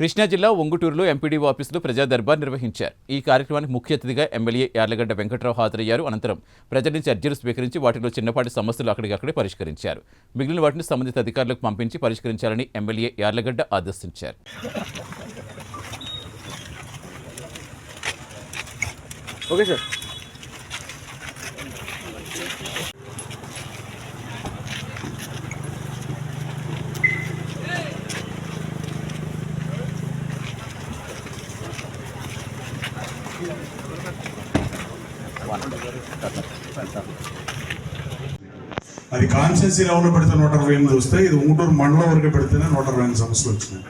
కృష్ణా జిల్లా ఒంగుటూరులో ఎంపీడీఓ ఆఫీసులో ప్రజా దర్బార్ నిర్వహించారు. ఈ కార్యక్రమానికి ముఖ్య అతిథిగా ఎమ్మెల్యే యార్లగడ్డ వెంకట్రావు హాజరయ్యారు. అనంతరం ప్రజల నుంచి అర్జీలు స్వీకరించి వాటిలో చిన్నపాటి సమస్యలు అక్కడికక్కడే పరిష్కరించారు. మిగిలిన వాటిని సంబంధిత అధికారులకు పంపించి పరిష్కరించాలని ఎమ్మెల్యే యార్లగడ్డ ఆదేశించారు. ఓకే సార్ అది కాన్స్టెన్సీ లెవెల్లో పెడితే నూట అరవై ఎనిమిది వస్తాయి. ఇది ఉంగుటూరు మండలం వరకు పెడితేనే నూట అరవై ఎనిమిది సమస్యలు వచ్చినాయి.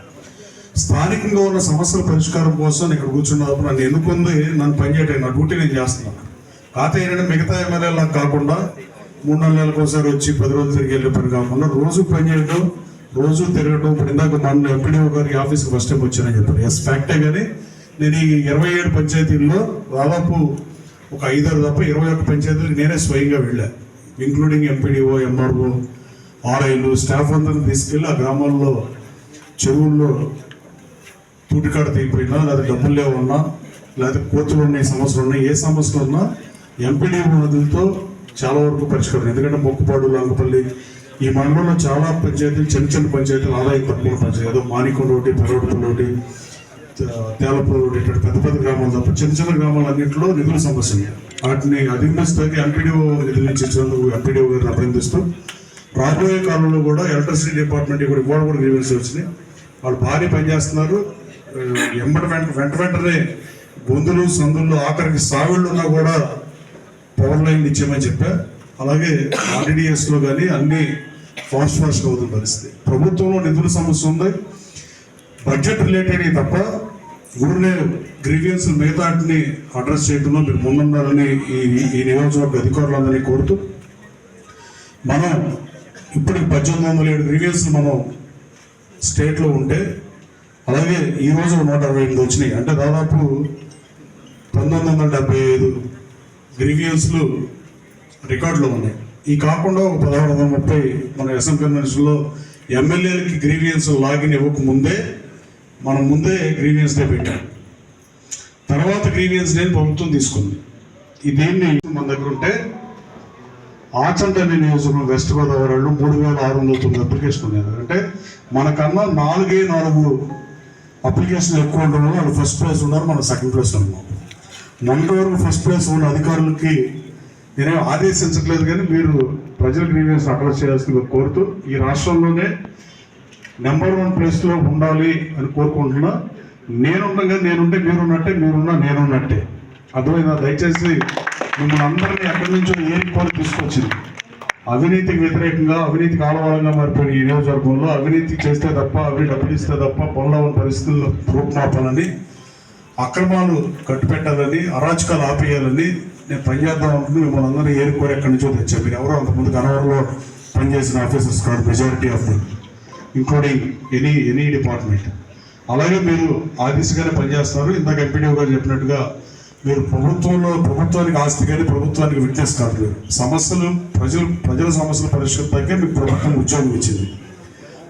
స్థానికంగా ఉన్న సమస్యల పరిష్కారం కోసం నేను ఇక్కడ కూర్చున్నప్పుడు నన్ను ఎన్నుకుంది నన్ను పనిచేయటం నా డ్యూటీ నేను చేస్తున్నాను కాకపోతే ఏంటంటే మిగతా ఎమ్మెల్యేలా కాకుండా మూడు నాలుగు నెలలకు ఒకసారి వచ్చి పది రోజులు తిరిగి వెళ్ళే పని కాకుండా రోజు పనిచేయడం రోజు తిరగడం ఇప్పుడు ఇందాక మన ఎంపీడీఓ గారి ఆఫీస్కి ఫస్ట్ టైం వచ్చానని చెప్పారు. ఎస్ ఫ్యాక్టే కానీ నేను ఈ ఇరవై ఏడు పంచాయతీల్లో దాదాపు ఒక ఐదారు తప్ప ఇరవై ఒక్క పంచాయతీలకు నేనే స్వయంగా వెళ్ళా. ఇంక్లూడింగ్ ఎంపీడీఓ ఎంఆర్ఓ ఆర్ఐలు స్టాఫ్ అందరిని తీసుకెళ్ళి ఆ గ్రామాల్లో చెరువుల్లో తూటికాడ తీయిపోయినా లేదా డబ్బులు లేవున్నా లేదా కోతులు ఉన్నాయి సమస్యలు ఉన్నాయి ఏ సమస్యలు ఉన్నా ఎంపీడీ నదులతో చాలా వరకు పరిష్కారం. ఎందుకంటే మొక్కుపాడు లాంగపల్లి ఈ మండలంలో చాలా పంచాయతీలు చిన్న చిన్న పంచాయతీలు ఆదాయం తక్కువ పంచాయతీ ఏదో మానికొండ ఒకటి పెరవడపల్లి ఒకటి తేలపూర్ ఒకటి ఇటువంటి పెద్ద పెద్ద గ్రామాలు తప్ప చిన్న చిన్న గ్రామాలన్నింటిలో నిధుల సమస్య వాటిని అధిగమిస్తాకి ఎంపీడీఓ నిధుల ఇచ్చినందుకు ఎంపీడీఓ గారిని అభినందిస్తూ రాబోయే కాలంలో కూడా ఎలక్ట్రిసిటీ డిపార్ట్మెంట్ కూడా ఇవాళ కూడా గ్రీవెన్స్ వచ్చినాయి. వాళ్ళు భారీ పనిచేస్తున్నారు ఆ, వెంట వెంట వెంటనే గొంతులు సందులు ఆఖరికి సావిళ్ళున్నా కూడా పవర్ లైన్ ఇచ్చామని చెప్పా. అలాగే ఆర్డీడిఎస్లో కానీ అన్ని ఫాస్ట్ ఫాస్ట్ అవుతున్న పరిస్థితి. ప్రభుత్వంలో నిధుల సమస్య ఉంది. బడ్జెట్ రిలేటెడ్ తప్ప ఊరినే గ్రీవియన్స్ మిగతాటిని అడ్రస్ చేయడంలో మీరు ముందున్నారని ఈ ఈ నియోజకవర్గ అధికారులందరినీ కోరుతూ మనం ఇప్పుడు పద్దెనిమిది వందల ఏడు గ్రీవియన్స్ మనం స్టేట్లో ఉంటే అలాగే ఈ నూట అరవై ఎనిమిది వచ్చినాయి. అంటే దాదాపు పంతొమ్మిది వందల డెబ్బై ఐదు గ్రీవియన్స్లు రికార్డులో ఉన్నాయి. ఈ కాకుండా ఒక పదహారు వందల ముప్పై మన అసెంబ్లీ కన్వెన్షన్లో ఎమ్మెల్యేలకి గ్రీవియన్స్ లాగిన్ ఇవ్వక ముందే మనం ముందే గ్రీవియన్స్ డే పెట్టాం. తర్వాత గ్రీవియన్స్ డే ప్రభుత్వం తీసుకుంది. ఈ మన దగ్గర ఉంటే ఆచంట నియోజకవర్గం వెస్ట్ గోదావరి వాళ్ళు మూడు వేల ఆరు వందల తొమ్మిది అప్లికేషన్ ఉన్నాయి అంటే మనకన్నా నాలుగే నాలుగు అప్లికేషన్ ఎక్కువ ఉండడం వాళ్ళు ఫస్ట్ ప్లేస్ ఉన్నారు మనం సెకండ్ ప్లేస్ ఉన్నాం. మొన్నటి వరకు ఫస్ట్ ప్లేస్ ఉన్న అధికారులకి నేనేం ఆదేశించట్లేదు కానీ మీరు ప్రజల గ్రీవియన్స్ అడ్రస్ చేయాల్సిందిగా కోరుతూ ఈ రాష్ట్రంలోనే నెంబర్ వన్ ప్లేస్లో ఉండాలి అని కోరుకుంటున్నా. నేనుండగా నేనుంటే మీరున్నట్టే మీరున్నా నేనున్నట్టే. అర్థమైందా? దయచేసి మిమ్మల్ని అందరినీ ఎక్కడి నుంచో ఏం కోరి తీసుకొచ్చింది? అవినీతికి వ్యతిరేకంగా అవినీతికి ఆలవాలంగా మారిపోయిన ఈ నియోజకవర్గంలో అవినీతి చేస్తే తప్ప అవి డబ్బులు ఇస్తే తప్ప పనులు ఉన్న పరిస్థితుల్లో రూపుమాపాలని అక్రమాలు కట్టుపెట్టాలని అరాచకాలు ఆపేయాలని నేను పనిచేద్దాం అనుకుని మిమ్మల్ని అందరూ ఏరుకోరు ఎక్కడి నుంచో తెచ్చాను. మీరు ఎవరో అంతకుముందు గనవరంలో పనిచేసిన ఆఫీసర్స్ కాదు majority of including any any department అలాగే మీరు ఆ దిశగానే పనిచేస్తున్నారు ఇందాక ఎంపీడీఓ గారు చెప్పినట్టుగా మీరు ప్రభుత్వంలో ప్రభుత్వానికి ఆస్తి కానీ ప్రభుత్వానికి విట్నెస్ సమస్యలు ప్రజలు ప్రజల సమస్యలు పరిష్కరిస్తాకే మీకు ప్రభుత్వం ఉద్యోగం ఇచ్చింది.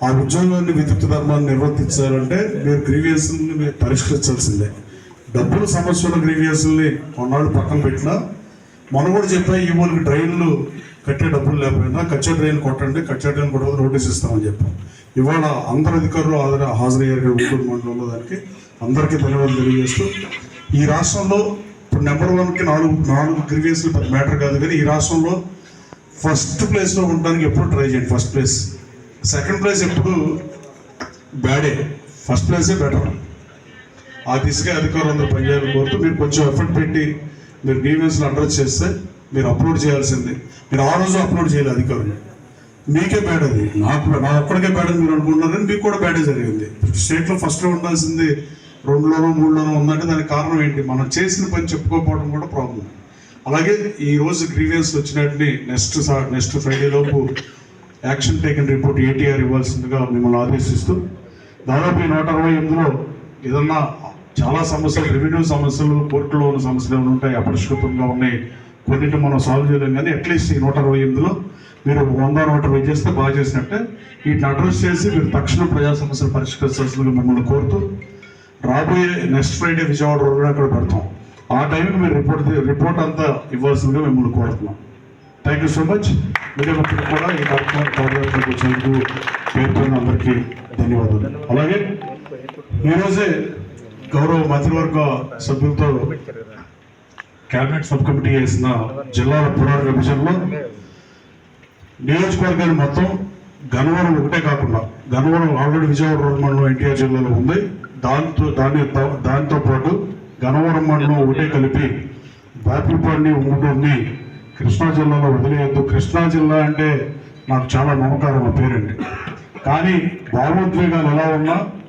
ఆ ఉద్యోగాన్ని విద్యుత్ ధర్మాన్ని నిర్వర్తించాలంటే మీరు గ్రీవియన్స్ని మీరు పరిష్కరించాల్సిందే. డబ్బుల సమస్యల గ్రీవియన్స్ని కొన్నాళ్ళు పక్కన పెట్టినా మనం కూడా చెప్పా ఈ ఊరికి ట్రైన్లు కట్టే డబ్బులు లేకపోయినా కచ్చే ట్రైన్ కొట్టండి కచ్చే ట్రైన్ కొట్టకపోతే నోటీస్ ఇస్తామని చెప్పాం. ఇవాళ అందరు అధికారులు హాజరు హాజరయ్యారు ఇక్కడ గుంటూరు మండలంలో దానికి. అందరికీ ధన్యవాదాలు తెలియజేస్తూ ఈ రాష్ట్రంలో ఇప్పుడు నెంబర్ వన్కి నాలుగు నాలుగు గ్రీవియన్స్లు పెద్ద మ్యాటర్ కాదు కానీ ఈ రాష్ట్రంలో ఫస్ట్ ప్లేస్లో ఉండడానికి ఎప్పుడు ట్రై చేయండి ఫస్ట్ ప్లేస్. సెకండ్ ప్లేస్ ఎప్పుడు బ్యాడే ఫస్ట్ ప్లేసే బెటర్. ఆ దిశగా అధికారులు అందరూ పనిచేయాలని కోరుతూ మీరు కొంచెం ఎఫర్ట్ పెట్టి మీరు గ్రీవెన్స్ని అడ్రస్ చేస్తే మీరు అప్లోడ్ చేయాల్సింది. మీరు ఆ రోజు అప్లోడ్ చేయాలి అధికారులు. మీకే బ్యాడ్ అది. నాకు నా ఒక్కడికే బ్యాడ్ అని మీరు అనుకుంటున్నారని మీకు కూడా బ్యాడే జరిగింది. స్టేట్లో ఫస్ట్లో ఉండాల్సింది రెండులోనో మూడులోనో ఉందంటే దానికి కారణం ఏంటి? మనం చేసిన పని చెప్పుకోకపోవడం కూడా ప్రాబ్లం అలాగే ఈ రోజు గ్రీవియన్స్ వచ్చినట్టుని నెక్స్ట్ నెక్స్ట్ ఫ్రైడే లోపు యాక్షన్ టేకన్ రిపోర్ట్ ఏటీఆర్ ఇవ్వాల్సిందిగా మిమ్మల్ని ఆదేశిస్తూ దాదాపు ఈ నూట అరవై ఎనిమిదిలో ఏదన్నా చాలా సమస్యలు రెవెన్యూ సమస్యలు కోర్టులో ఉన్న సమస్యలు ఏమైనా ఉంటాయి అపరిష్కృతంగా ఉన్నాయి కొన్నింటి మనం సాల్వ్ చేయలేం కానీ అట్లీస్ట్ ఈ నూట అరవై ఎనిమిదిలో మీరు వంద నూట వెయ్యి చేస్తే బాగా చేసినట్టే వీటిని అడ్రస్ చేసి మీరు తక్షణం ప్రజా సమస్యలు పరిష్కరించాల్సిందిగా మిమ్మల్ని కోరుతూ రాబోయే నెక్స్ట్ ఫ్రైడే విజయవాడ రోడ్ అక్కడ పెడతాం. ఆ టైంకి మీరు రిపోర్ట్ రిపోర్ట్ అంతా ఇవ్వాల్సిందిగా మిమ్మల్ని కోరుతున్నాం. Thank you so much media కూడా ఈ కార్యక్రమం కార్యక్రమానికి వచ్చినందుకు అందరికీ ధన్యవాదాలు. అలాగే ఈరోజే గౌరవ మంత్రివర్గ సభ్యులతో క్యాబినెట్ సబ్ కమిటీ చేసిన జిల్లాల పురాణ విభజనలో నియోజకవర్గాన్ని మొత్తం గన్నవరం ఒకటే కాకుండా గన్నవరం ఆల్రెడీ విజయవాడ రోడ్ మండలం ఎన్టీఆర్ జిల్లాలో ఉంది. దాంతో దాని దాంతో పాటు గన్నవరం మండలం ఒకటే కలిపి బాపులపాడిని ఉంగుటూరుని కృష్ణా జిల్లాలో వదిలేయద్దు. కృష్ణా జిల్లా అంటే నాకు చాలా నమ్మకారం పేరండి. కానీ భావోద్వేగాలు ఎలా ఉన్నా